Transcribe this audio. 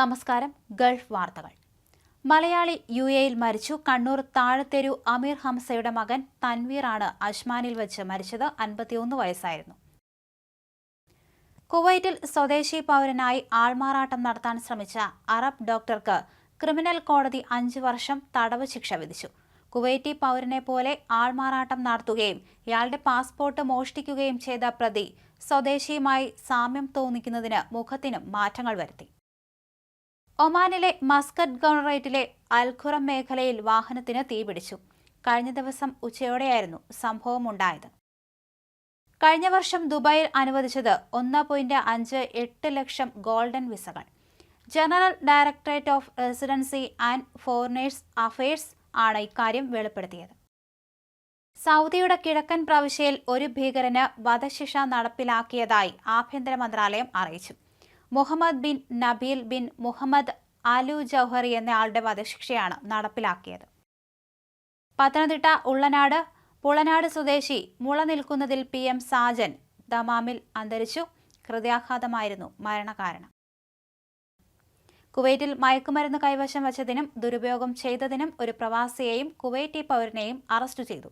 നമസ്കാരം ഗൾഫ് വാർത്തകൾ. മലയാളി യു എയിൽ മരിച്ചു. കണ്ണൂർ താഴത്തെരു അമീർ ഹംസയുടെ മകൻ തൻവീറാണ് അജ്മാനിൽ വെച്ച് മരിച്ചത്. അൻപത്തിയൊന്ന് വയസ്സായിരുന്നു. കുവൈറ്റിൽ സ്വദേശി പൗരനായി ആൾമാറാട്ടം നടത്താൻ ശ്രമിച്ച അറബ് ഡോക്ടർക്ക് ക്രിമിനൽ കോടതി അഞ്ച് വർഷം തടവ് ശിക്ഷ വിധിച്ചു. കുവൈറ്റി പൗരനെ പോലെ ആൾമാറാട്ടം നടത്തുകയും ഇയാളുടെ പാസ്പോർട്ട് മോഷ്ടിക്കുകയും ചെയ്ത പ്രതി സ്വദേശിയുമായി സാമ്യം തോന്നിക്കുന്നതിന് മുഖത്തിനും മാറ്റങ്ങൾ വരുത്തി. ഒമാനിലെ മസ്കറ്റ് ഗവർണറേറ്റിലെ അൽഖുറം മേഖലയിൽ വാഹനത്തിന് തീപിടിച്ചു. കഴിഞ്ഞ ദിവസം ഉച്ചയോടെയായിരുന്നു സംഭവമുണ്ടായത്. കഴിഞ്ഞ വർഷം ദുബായിൽ അനുവദിച്ചത് ഒന്ന് പോയിന്റ് അഞ്ച് എട്ട് ലക്ഷം golden വിസകൾ. General directorate of residency and foreigners affairs ആണ് ഇക്കാര്യം വെളിപ്പെടുത്തിയത്. സൗദിയുടെ കിഴക്കൻ പ്രവിശ്യയിൽ ഒരു ഭീകരന് വധശിക്ഷ നടപ്പിലാക്കിയതായി ആഭ്യന്തര മന്ത്രാലയം അറിയിച്ചു. Mohammed bin Nabeel bin Mohammed Al Jawhari എന്നയാളുടെ വധശിക്ഷയാണ് നടപ്പിലാക്കിയത്. പത്തനംതിട്ട ഉള്ളനാട് പുളനാട് സ്വദേശി മുള നിൽക്കുന്നതിൽ പി എം സാജൻ ദമാമിൽ അന്തരിച്ചു. ഹൃദയാഘാതമായിരുന്നു മരണകാരണം. കുവൈറ്റിൽ മയക്കുമരുന്ന് കൈവശം വച്ചതിനും ദുരുപയോഗം ചെയ്തതിനും ഒരു പ്രവാസിയെയും കുവൈറ്റി പൗരനെയും അറസ്റ്റ് ചെയ്തു.